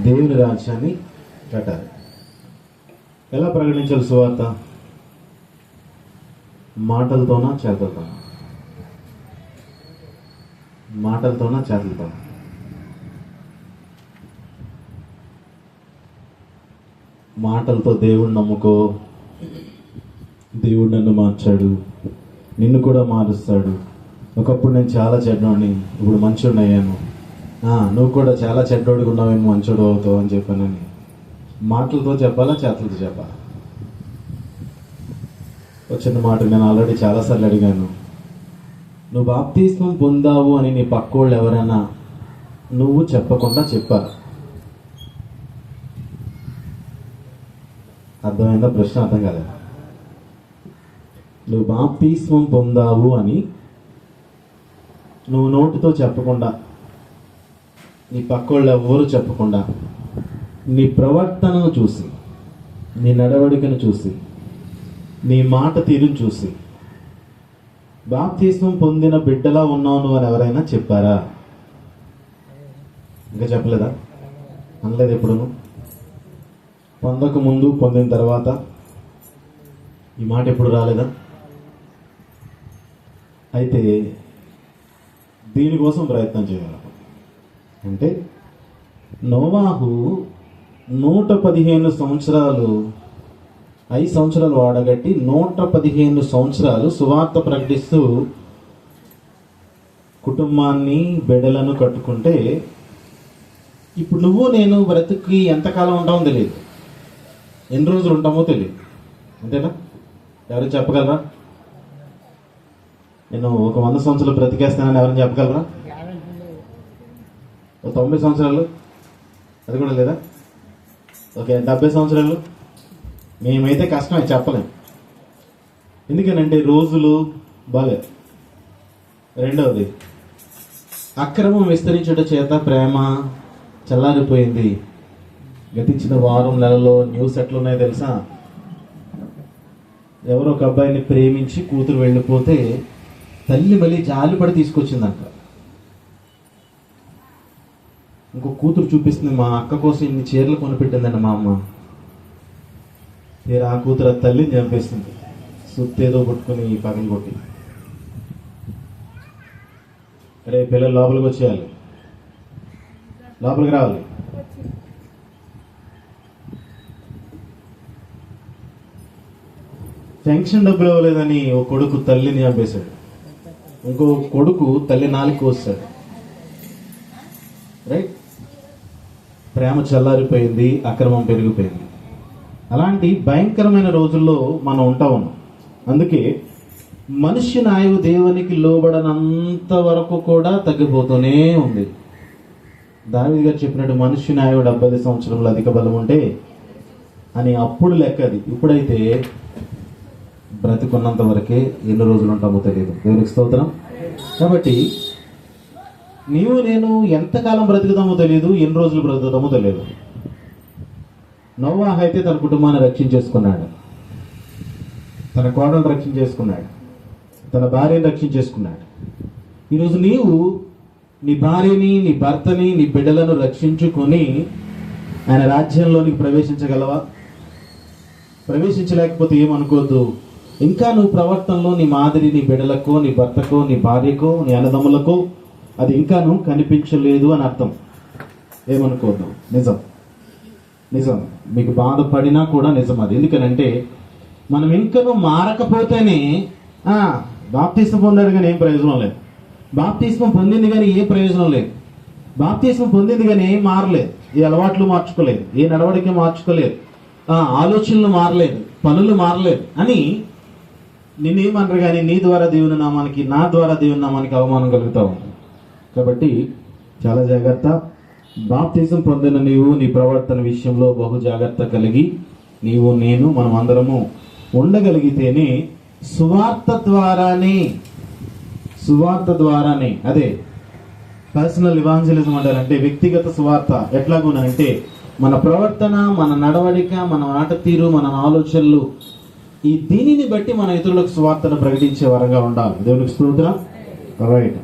దేవుని రాజ్యాన్ని కట్టాలి. ఎలా ప్రకటించాలి సువార్త? మాటలతోనా చేతలతోనా? మాటలతోనా చేతలతోనా? మాటలతో దేవుడు నమ్ముకో. దేవుడు నన్ను మార్చాడు. నిన్ను కూడా మారుస్తాడు. ఒకప్పుడు నేను చాలా చెడ్డవాడిని ఇప్పుడు మంచోడిని అయ్యాను. నువ్వు కూడా చాలా చెడ్డోడికి ఉన్నావేమో మంచోడు అవుతావు అని చెప్పానని. మాటలతో చెప్పాలా చేతులతో చెప్పాలా? వచ్చిన మాట నేను ఆల్రెడీ చాలాసార్లు అడిగాను. నువ్వు బాప్తీస్వం పొందావు అని నీ పక్కోళ్ళు ఎవరైనా నువ్వు చెప్పకుండా చెప్పారు అర్థమైందా? ప్రశ్న అర్థం కాలేదు? నువ్వు బాప్తిస్మం పొందావు అని నువ్వు నోటితో చెప్పకుండా నీ పక్కోళ్ళు ఎవరు చెప్పకుండా నీ ప్రవర్తనను చూసి నీ నడవడికను చూసి నీ మాట తీరును చూసి బాప్తీసం పొందిన బిడ్డలా ఉన్నావు నువ్వు అని ఎవరైనా చెప్పారా? ఇంకా చెప్పలేదా? అనలేదు ఎప్పుడును. పొందక ముందు పొందిన తర్వాత ఈ మాట ఎప్పుడు రాలేదా? అయితే దీనికోసం ప్రయత్నం చేయాలి. అంటే నోవాహు నూట పదిహేను సంవత్సరాలు ఐదు సంవత్సరాలు వాడగట్టి నూట పదిహేను సంవత్సరాలు సువార్త ప్రకటిస్తూ కుటుంబాన్ని బిడ్డలను కట్టుకుంటే ఇప్పుడు నువ్వు నేను బ్రతుకి ఎంతకాలం ఉంటామో తెలియదు. ఎన్ని రోజులు ఉంటామో తెలియదు. అంతేనా? ఎవరు చెప్పగలరా? నేను ఒక వంద సంవత్సరాలు బ్రతికేస్తానని ఎవరైనా చెప్పగలరా? తొంభై సంవత్సరాలు? అది కూడా లేదా? ఓకే డెబ్బై సంవత్సరాలు? మేమైతే కష్టమే చెప్పలేం. ఎందుకనంటే రోజులు బాలే రెండవది అక్రమం విస్తరించడం చేత ప్రేమ చల్లారిపోయింది. గతించిన వారం నెలలో న్యూస్ ఎట్లున్నాయో తెలుసా? ఎవరో ఒక అబ్బాయిని ప్రేమించి కూతురు వెళ్ళిపోతే తల్లి మళ్ళీ జాలిపడి తీసుకొచ్చిందంట. ఇంకో కూతురు చూపిస్తుంది మా అక్క కోసం ఇన్ని చీరలు కొనిపెట్టిందండి మా అమ్మ. తీరా ఆ కూతురు తల్లిని చంపేస్తుంది సుత్తేదో పట్టుకుని పగలు కొట్టి. అరే పిల్లలు లోపలికి వచ్చేయాలి. లోపలికి రావాలి. పెన్షన్ డబ్బులు ఇవ్వలేదని ఓ కొడుకు తల్లిని చంపేశాడు. ఇంకో కొడుకు తల్లి నాలుగు వస్తాడు రైట్ ప్రేమ చల్లారిపోయింది అక్రమం పెరిగిపోయింది. అలాంటి భయంకరమైన రోజుల్లో మనం ఉంటా ఉన్నాం అందుకే మనిషి నాయువు దేవునికి లోబడనంత వరకు కూడా తగ్గిపోతూనే ఉంది. దావిది గారు చెప్పినట్టు మనిషి నాయుడు డెబ్బై సంవత్సరంలో అధిక బలం ఉంటే అని అప్పుడు లెక్క అది. ఇప్పుడైతే బ్రతికున్నంత వరకే ఎన్ని రోజులు ఉంటామో తెలియదు. దేవునికి స్తోత్రం. కాబట్టి నీవు నేను ఎంతకాలం బ్రతుకుతామో తెలియదు ఎన్ని రోజులు బ్రతుకుతామో తెలియదు నోవాహ్ అయితే తన కుటుంబాన్ని రక్షించేసుకున్నాడు. తన కోడలు రక్షించేసుకున్నాడు. తన భార్యను రక్షించేసుకున్నాడు. ఈరోజు నీవు నీ భార్యని నీ భర్తని నీ బిడ్డలను రక్షించుకొని ఆయన రాజ్యంలోనికి ప్రవేశించగలవా? ప్రవేశించలేకపోతే ఏమనుకోద్దు ఇంకా నువ్వు ప్రవర్తనలో నీ మాదిరి నీ బిడ్డలకో నీ భర్తకో నీ భార్యకో నీ అన్నదమ్ములకో అది ఇంకాను కనిపించలేదు అని అర్థం. ఏమనుకోద్దాం నిజం. నిజం. మీకు బాధపడినా కూడా నిజం అది. ఎందుకనంటే మనం ఇంకను మారకపోతేనే బాప్తీసం పొందాడు కానీ ఏం ప్రయోజనం లేదు. బాప్తీసం పొందింది కానీ ఏ ప్రయోజనం లేదు. బాప్తీసం పొందింది కానీ ఏం మారలేదు. ఏ అలవాట్లు మార్చుకోలేదు. ఏ నడవడిక మార్చుకోలేదు. ఆలోచనలు మారలేదు. పనులు మారలేదు. అని నిన్నేమనరు కానీ నీ ద్వారా దేవుని నామానికి నా ద్వారా దేవుని నామానికి అవమానం కలుగుతావు కాబట్టి చాలా జాగ్రత్త. బాప్తిజం పొందిన నీవు నీ ప్రవర్తన విషయంలో బహు జాగ్రత్త కలిగి నీవు నేను మనం అందరము ఉండగలిగితేనే సువార్త ద్వారానే సువార్త ద్వారానే అదే పర్సనల్ ఇవాంజలిజం అంటారంటే వ్యక్తిగత సువార్త ఎట్లాగునంటే మన ప్రవర్తన మన నడవడిక మన ఆట తీరు మన ఆలోచనలు ఈ దీనిని బట్టి మన ఇతరులకు సువార్తను ప్రకటించే వరంగా ఉండాలి. దేవునికి స్తోత్రం. రైట్